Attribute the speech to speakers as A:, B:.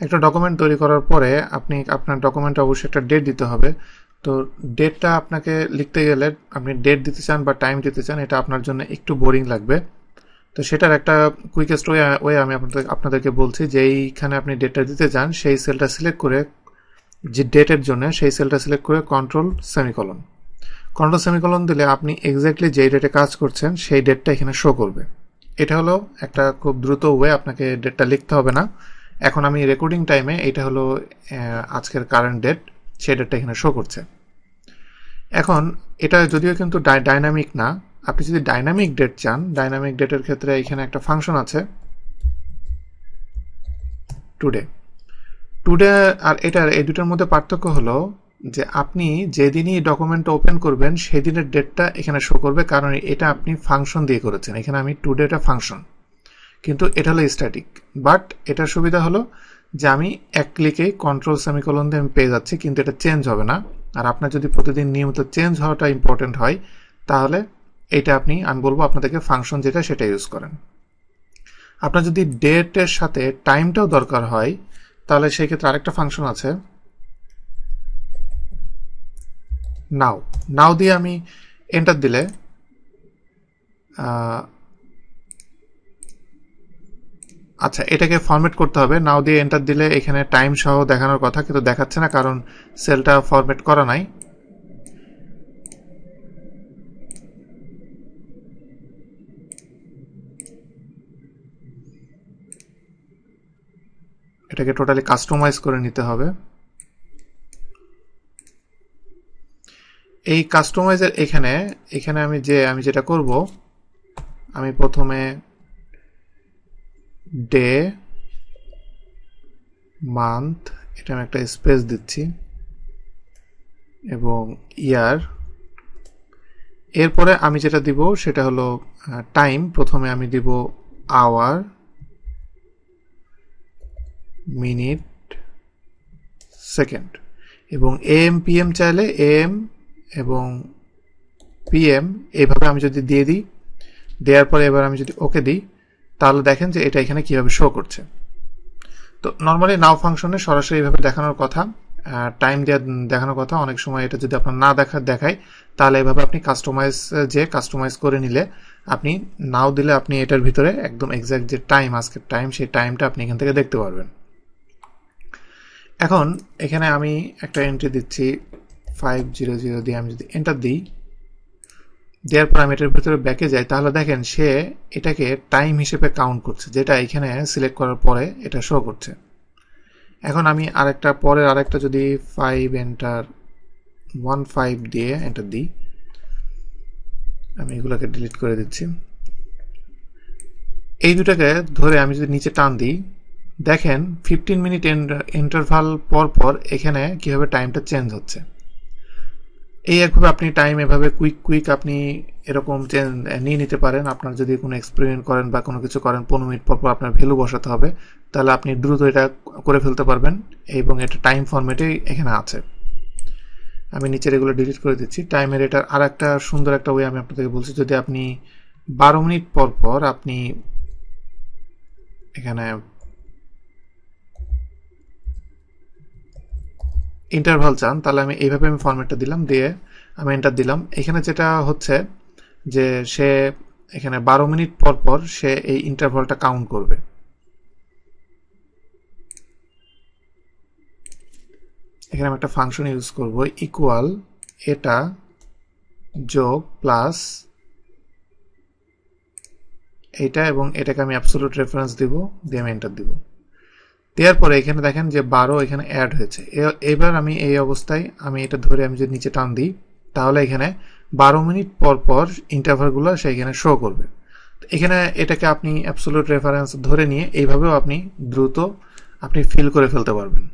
A: একটা ডকুমেন্ট তৈরি করার পরে আপনি আপনার ডকুমেন্টে অবশ্যই একটা ডেট দিতে হবে। তো ডেটটা আপনাকে লিখতে গেলে আপনি ডেট দিতে চান বা টাইম দিতে চান, এটা আপনার জন্য একটু বোরিং লাগবে। তো সেটার একটা কুইকেস্ট ওয়ে ওয়ে আমি আপনাদের, আপনাদেরকে বলছি যে এইখানে আপনি ডেটটা দিতে চান, সেই সেলটা সিলেক্ট করে যে ডেটের জন্য, সেই সেলটা সিলেক্ট করে কন্ট্রোল সেমিকলন কন্ট্রোল সেমিকলন দিলে আপনি এক্স্যাক্টলি যেই ডেটে কাজ করছেন, সেই ডেটটা এখানে শো করবে। এটা হলো একটা খুব দ্রুত ওয়ে আপনাকে ডেটটা লিখতে হবে না। এখন আমি রেকর্ডিং টাইমে এটা হলো আজকের কারেন্ট ডেট সেই ডেটটা এখানে শো করছে। এখন এটা যদিও কিন্তু ডাইনামিক না, আপনি যদি ডাইনামিক ডেট চান ডাইনামিক ডেটের ক্ষেত্রে এখানে একটা ফাংশন আছে। টুডে টুডে আর এটার, এই দুটোর মধ্যে পার্থক্য হলো যে আপনি যেদিনই ডকুমেন্ট ওপেন করবেন, সেদিনের ডেটটা এখানে শো করবে, কারণ এটা আপনি ফাংশন দিয়ে করেছেন। এখানে আমি টুডেটা ফাংশন কিন্তু এটা হলো স্ট্যাটিক বাট এটার সুবিধা হলো যে আমি এক ক্লিকেই কন্ট্রোল সেমিকলন দিয়ে আমি পেয়ে যাচ্ছি, কিন্তু এটা চেঞ্জ হবে না। আর আপনার যদি প্রতিদিন নিয়মিত চেঞ্জ হওয়াটা ইম্পর্টেন্ট হয়, তাহলে এটা আপনি, আমি বলব আপনাদেরকে ফাংশন যেটা সেটা ইউজ করেন। আপনার যদি ডেটের সাথে টাইমটাও দরকার হয়, তাহলে সেই ক্ষেত্রে আরেকটা ফাংশন আছে। নাও নাও দিয়ে আমি এন্টার দিলে আচ্ছা এটাকে ফরম্যাট করতে হবে। নাও দিয়ে এন্টার দিলে এখানে টাইম সহ দেখানোর কথা, কিন্তু দেখাচ্ছে না কারণ সেলটা ফরম্যাট করা নাই। এটাকে টোটালি কাস্টমাইজ করে নিতে হবে। এই কাস্টমাইজের এখানে এখানে আমি যে, আমি যেটা করব, আমি প্রথমে ডে, মান্থ, এটা আমি একটা স্পেস দিচ্ছি, এবং ইয়ার। এরপরে আমি যেটা দিব সেটা হলো টাইম। প্রথমে আমি দিব আওয়ার, মিনিট, সেকেন্ড। এবং এম, পিএম চাইলে এম এবং পিএম। এইভাবে আমি যদি দিয়ে দিই, দেওয়ার পরে এবার আমি যদি ওকে দিই তাহলে দেখেন যে এটা এখানে কীভাবে শো করছে। তো নর্মালি নাও ফাংশনে সরাসরি এইভাবে দেখানোর কথা টাইম দেওয়া দেখানোর কথা, অনেক সময় এটা যদি আপনার না দেখা, দেখায়, তাহলে এভাবে আপনি কাস্টমাইজ যে কাস্টমাইজ করে নিলে আপনি নাও দিলে আপনি এটার ভিতরে একদম এক্স্যাক্ট যে টাইম আজকের টাইম সেই টাইমটা আপনি এখান থেকে দেখতে পারবেন। এখন এখানে আমি একটা এন্ট্রি দিচ্ছি ফাইভ জিরো জিরো দিয়ে আমি যদি এন্টার দিই দেওয়ার পর আমি এটার ভিতরে ব্যাকে যাই তাহলে দেখেন সে এটাকে টাইম হিসেবে কাউন্ট করছে, যেটা এখানে সিলেক্ট করার পরে এটা শো করছে। এখন আমি আরেকটা, পরের আরেকটা যদি ফাইভ এন্টার ওয়ান ফাইভ দিয়ে এন্টার দিই, আমি এগুলোকে ডিলিট করে দিচ্ছি। এই দুটাকে ধরে আমি যদি নিচে টান দিই, দেখেন ফিফটিন মিনিট ইন্টারভাল পর পর এখানে কীভাবে টাইমটা চেঞ্জ হচ্ছে। এই একভাবে আপনি টাইম এভাবে কুইক কুইক আপনি এরকম নিয়ে নিতে পারেন। আপনার যদি কোনো এক্সপেরিমেন্ট করেন বা কোনো কিছু করেন, পনেরো মিনিট পর পর আপনার ভ্যালু বসাতে হবে, তাহলে আপনি দ্রুত এটা করে ফেলতে পারবেন এবং এটা টাইম ফরম্যাটেই এখানে আছে। আমি নিচের এগুলো ডিলিট করে দিচ্ছি। টাইমের এটার আর একটা সুন্দর একটা ওয়ে আমি আপনাদেরকে বলছি, যদি আপনি বারো মিনিট পর পর আপনি এখানে ইন্টারভাল চান, তাহলে আমি এইভাবে আমি ফর্মেটটা দিলাম, দিয়ে আমি এন্টার দিলাম। এখানে যেটা হচ্ছে যে সে এখানে বারো মিনিট পর পর সে এই ইন্টারভালটা কাউন্ট করবে। এখানে আমি একটা ফাংশন ইউজ করব ইকুয়াল এটা যোগ প্লাস এটা এবং এটাকে আমি অ্যাবসোলুট রেফারেন্স দিব, দিয়ে আমি এন্টার দিব। দেওয়ার পরে এখানে দেখেন যে বারো এখানে অ্যাড হয়েছে। এবার আমি এই অবস্থায় আমি এটা ধরে আমি যদি নিচে টান দিই, তাহলে এখানে বারো মিনিট পর পর ইন্টারভালগুলো সেইখানে শো করবে। এখানে এটাকে আপনি অ্যাবসোলুট রেফারেন্স ধরে নিয়ে এইভাবেও আপনি দ্রুত আপনি ফিল করে ফেলতে পারবেন।